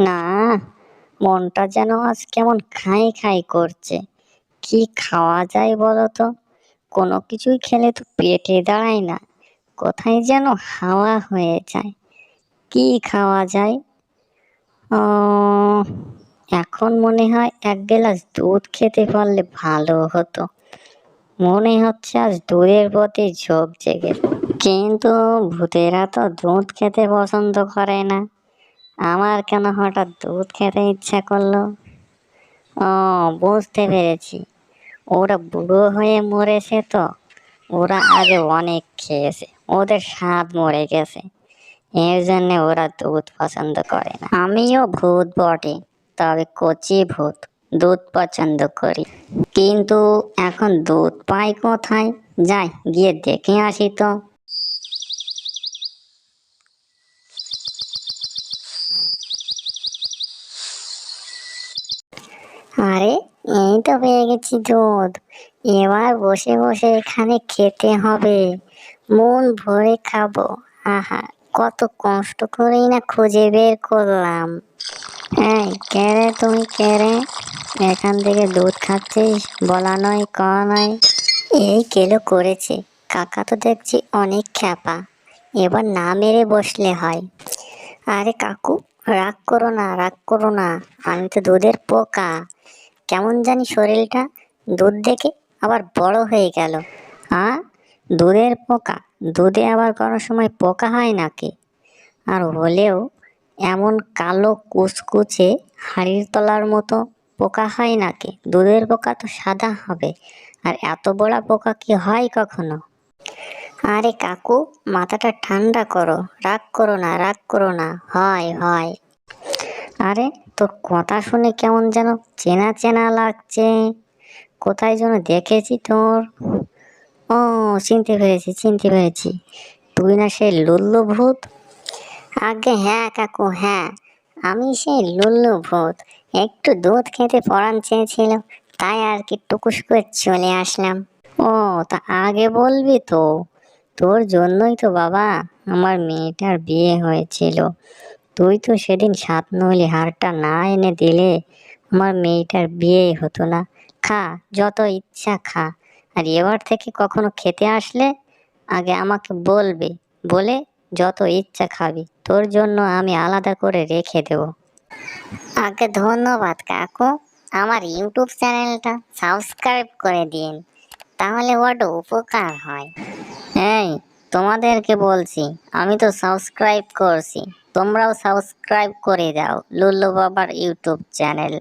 না, মনটা যেন আজ কেমন খাই খাই করছে। কি খাওয়া যায় বলো তো? কোনো কিছুই খেলে তো পেটে দাঁড়ায় না। কোথায় যেন হাওয়া হয়ে যায়। কি খাওয়া যায়? এখন মনে হয় এক গ্লাস দুধ খেতে পারলে ভালো হতো। মনে হচ্ছে আজ দুধের প্রতি ঝোঁক জেগে। কিন্তু ভূতেরা তো দুধ খেতে পছন্দ করে না। আমার কেন হঠাৎ দুধ খেতে ইচ্ছা করল? ও, বুঝতে পেরেছি। ওরা বুড়ো হয়ে মরেছে তো। ওরা আগে অনেক খেয়েছে। ওদের স্বাদ মরে গেছে। এর জন্যে ওরা দুধ পছন্দ করে না। আমিও ভূত বটে, তবে কচি ভূত, দুধ পছন্দ করি। কিন্তু এখন দুধ পাই কোথায়? যাই, গিয়ে দেখে আসি তো। আরে, এই তো পেয়ে গেছি দুধ। এবার বসে বসে এখানে খেতে হবে। মন ভরে খাব। আহা, কত কষ্ট করেই না খুঁজে বের করলাম। এই, কে রে তুমি, কে রে? এখান থেকে দুধ খাচ্ছিস? বলা নয় কওয়া নয়। এই কেলো করেছে। কাকা তো দেখছি অনেক খ্যাপা। এবার না মেরে বসলে হয়। আরে কাকু রাগ করো না, রাগ করো না। আমি তো দুধের পোকা। কেমন জানি শরীরটা দুধ দেখে আবার বড় হয়ে গেল। হ্যাঁ দুধের পোকা? দুধে আবার কোনো সময় পোকা হয় নাকি? আর হলেও এমন কালো কুচকুচে হাড়ির তলার মতো পোকা হয় নাকি? দুধের পোকা তো সাদা হবে। আর এত বড় পোকা কি হয় কখনো? আরে কাকু, মাথাটা ঠান্ডা করো। রাগ করো না, রাগ করো না। হয় হয়। আরে, তোর কথা শুনে কেমন যেন চেনা চেনা লাগছে। কোথায় যেন দেখেছি তোর? ও, চিনতে পেরেছি চিনতে পেরেছি। তুই না সেই লুল্লু ভূত? আগে হ্যাঁ কাকু হ্যাঁ। আমি সেই লুল্লু ভূত। একটু দুধ খেতে পড়ান চেয়েছিল, তাই আর কি টুকুস করে চলে আসলাম। ও, তা আগে বলবি তো। তোর জন্যই তো বাবা আমার মেয়েটার বিয়ে হয়েছিল। তুই তো সেদিন সাত নইলে হারটা না এনে দিলে আমার মেয়েটার বিয়ে হতো না। খা, যত ইচ্ছা খা। আর এবার থেকে কখনো খেতে আসলে আগে আমাকে বলবে, বলে যত ইচ্ছা খাবি। তোর জন্য আমি আলাদা করে রেখে দেব। আগে ধন্যবাদ কাকু। আমার ইউটিউব চ্যানেলটা সাবস্ক্রাইব করে দিন, তাহলে বড় উপকার হয়। এই তোমাদেরকে বলছি, আমি তো সাবস্ক্রাইব করছি। তোমরাও সাবস্ক্রাইব করে দাও, লুল্লু বাবার ইউটিউব চ্যানেল।